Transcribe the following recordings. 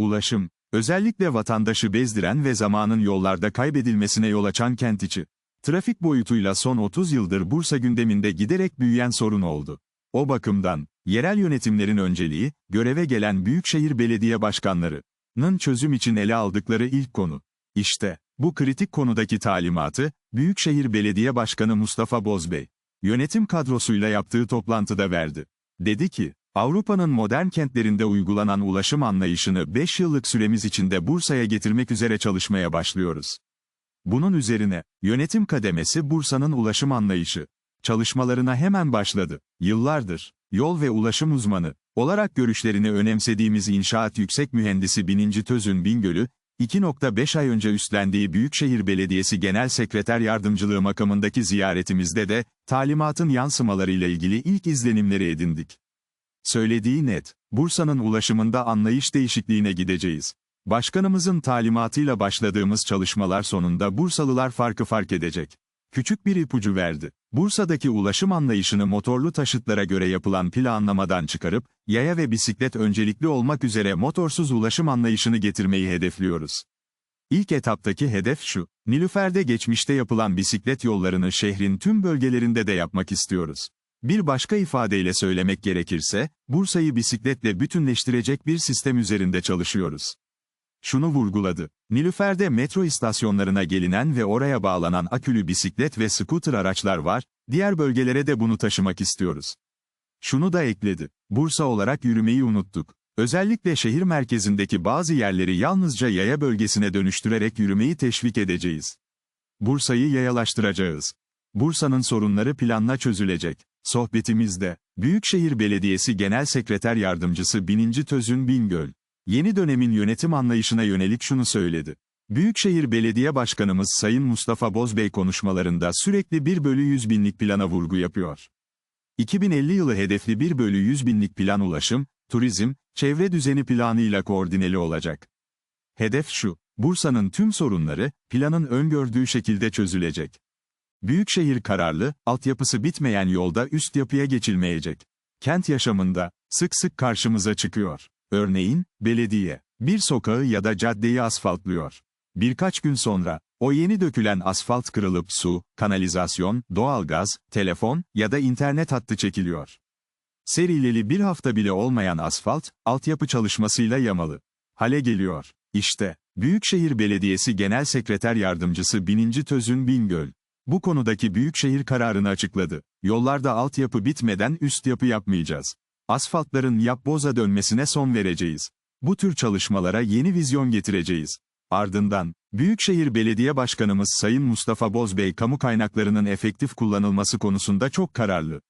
Ulaşım, özellikle vatandaşı bezdiren ve zamanın yollarda kaybedilmesine yol açan kent içi. Trafik boyutuyla son 30 yıldır Bursa gündeminde giderek büyüyen sorun oldu. O bakımdan, yerel yönetimlerin önceliği, göreve gelen büyükşehir belediye başkanlarının çözüm için ele aldıkları ilk konu. İşte, bu kritik konudaki talimatı, Büyükşehir Belediye Başkanı Mustafa Bozbey, yönetim kadrosuyla yaptığı toplantıda verdi. Dedi ki, Avrupa'nın modern kentlerinde uygulanan ulaşım anlayışını 5 yıllık süremiz içinde Bursa'ya getirmek üzere çalışmaya başlıyoruz. Bunun üzerine, yönetim kademesi Bursa'nın ulaşım anlayışı çalışmalarına hemen başladı. Yıllardır, yol ve ulaşım uzmanı olarak görüşlerini önemsediğimiz inşaat yüksek mühendisi Bininci Tözün Bingöl'ü, 2.5 ay önce üstlendiği Büyükşehir Belediyesi Genel Sekreter Yardımcılığı makamındaki ziyaretimizde de, talimatın yansımalarıyla ilgili ilk izlenimleri edindik. Söylediği net, Bursa'nın ulaşımında anlayış değişikliğine gideceğiz. Başkanımızın talimatıyla başladığımız çalışmalar sonunda Bursalılar farkı fark edecek. Küçük bir ipucu verdi. Bursa'daki ulaşım anlayışını motorlu taşıtlara göre yapılan planlamadan çıkarıp, yaya ve bisiklet öncelikli olmak üzere motorsuz ulaşım anlayışını getirmeyi hedefliyoruz. İlk etaptaki hedef şu, Nilüfer'de geçmişte yapılan bisiklet yollarını şehrin tüm bölgelerinde de yapmak istiyoruz. Bir başka ifadeyle söylemek gerekirse, Bursa'yı bisikletle bütünleştirecek bir sistem üzerinde çalışıyoruz. Şunu vurguladı. Nilüfer'de metro istasyonlarına gelinen ve oraya bağlanan akülü bisiklet ve scooter araçlar var, diğer bölgelere de bunu taşımak istiyoruz. Şunu da ekledi. Bursa olarak yürümeyi unuttuk. Özellikle şehir merkezindeki bazı yerleri yalnızca yaya bölgesine dönüştürerek yürümeyi teşvik edeceğiz. Bursa'yı yayalaştıracağız. Bursa'nın sorunları planla çözülecek. Sohbetimizde, Büyükşehir Belediyesi Genel Sekreter Yardımcısı Bininci Tözün Bingöl, yeni dönemin yönetim anlayışına yönelik şunu söyledi. Büyükşehir Belediye Başkanımız Sayın Mustafa Bozbey konuşmalarında sürekli 1 bölü 100 binlik plana vurgu yapıyor. 2050 yılı hedefli 1 bölü 100 binlik plan ulaşım, turizm, çevre düzeni planıyla koordineli olacak. Hedef şu, Bursa'nın tüm sorunları, planın öngördüğü şekilde çözülecek. Büyükşehir kararlı, altyapısı bitmeyen yolda üst yapıya geçilmeyecek. Kent yaşamında, sık sık karşımıza çıkıyor. Örneğin, belediye, bir sokağı ya da caddeyi asfaltlıyor. Birkaç gün sonra, o yeni dökülen asfalt kırılıp su, kanalizasyon, doğalgaz, telefon ya da internet hattı çekiliyor. Serileli bir hafta bile olmayan asfalt, altyapı çalışmasıyla yamalı. Hale geliyor. İşte, Büyükşehir Belediyesi Genel Sekreter Yardımcısı Bininci Tözün Bingöl, bu konudaki büyükşehir kararını açıkladı. Yollarda altyapı bitmeden üst yapı yapmayacağız. Asfaltların yapboza dönmesine son vereceğiz. Bu tür çalışmalara yeni vizyon getireceğiz. Ardından, Büyükşehir Belediye Başkanımız Sayın Mustafa Bozbey kamu kaynaklarının efektif kullanılması konusunda çok kararlı.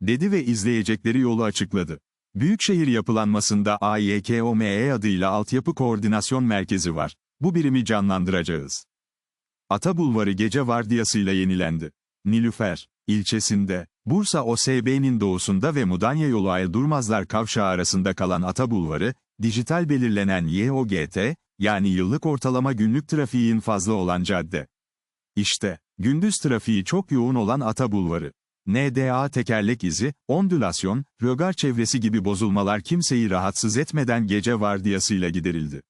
Dedi ve izleyecekleri yolu açıkladı. Büyükşehir yapılanmasında AYKOME adıyla Altyapı Koordinasyon Merkezi var. Bu birimi canlandıracağız. Ata Bulvarı gece vardiyasıyla yenilendi. Nilüfer, ilçesinde, Bursa OSB'nin doğusunda ve Mudanya yolu Ayl Durmazlar kavşağı arasında kalan Ata Bulvarı, dijital belirlenen YOGT, yani yıllık ortalama günlük trafiğin fazla olan cadde. İşte, gündüz trafiği çok yoğun olan Ata Bulvarı. NDA tekerlek izi, ondülasyon, rögar çevresi gibi bozulmalar kimseyi rahatsız etmeden gece vardiyasıyla giderildi.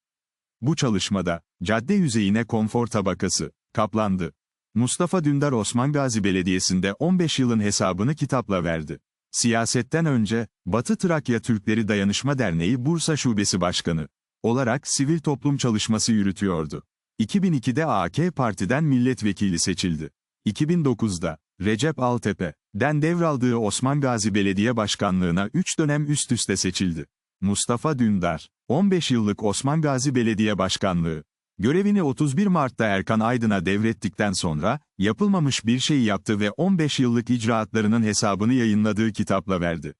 Bu çalışmada, cadde yüzeyine konfor tabakası, kaplandı. Mustafa Dündar Osman Gazi Belediyesi'nde 15 yılın hesabını kitapla verdi. Siyasetten önce, Batı Trakya Türkleri Dayanışma Derneği Bursa Şubesi Başkanı olarak sivil toplum çalışması yürütüyordu. 2002'de AK Parti'den milletvekili seçildi. 2009'da, Recep Altepe'den devraldığı Osman Gazi Belediye Başkanlığına 3 dönem üst üste seçildi. Mustafa Dündar, 15 yıllık Osman Gazi Belediye Başkanlığı, Görevini 31 Mart'ta Erkan Aydın'a devrettikten sonra, yapılmamış bir şeyi yaptı ve 15 yıllık icraatlarının hesabını yayınladığı kitapla verdi.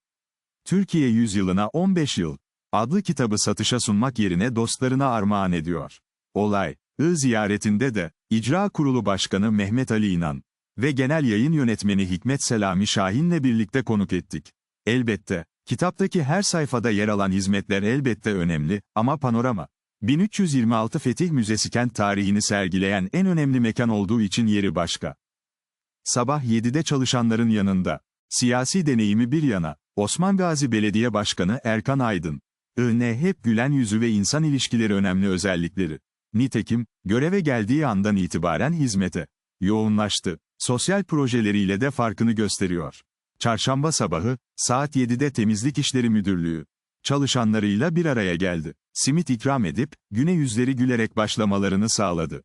Türkiye Yüzyılına 15 Yıl adlı kitabı satışa sunmak yerine dostlarına armağan ediyor. Olay, I ziyaretinde de, İcra Kurulu Başkanı Mehmet Ali İnan ve Genel Yayın Yönetmeni Hikmet Selami Şahin'le birlikte konuk ettik. Elbette, kitaptaki her sayfada yer alan hizmetler elbette önemli, ama panorama, 1326 Fetih Müzesi kent tarihini sergileyen en önemli mekan olduğu için yeri başka. Sabah 7'de çalışanların yanında. Siyasi deneyimi bir yana, Osman Gazi Belediye Başkanı Erkan Aydın, IN hep gülen yüzü ve insan ilişkileri önemli özellikleri. Nitekim, göreve geldiği andan itibaren hizmete yoğunlaştı. Sosyal projeleriyle de farkını gösteriyor. Çarşamba sabahı, saat 7'de Temizlik İşleri Müdürlüğü çalışanlarıyla bir araya geldi. Simit ikram edip, güne yüzleri gülerek başlamalarını sağladı.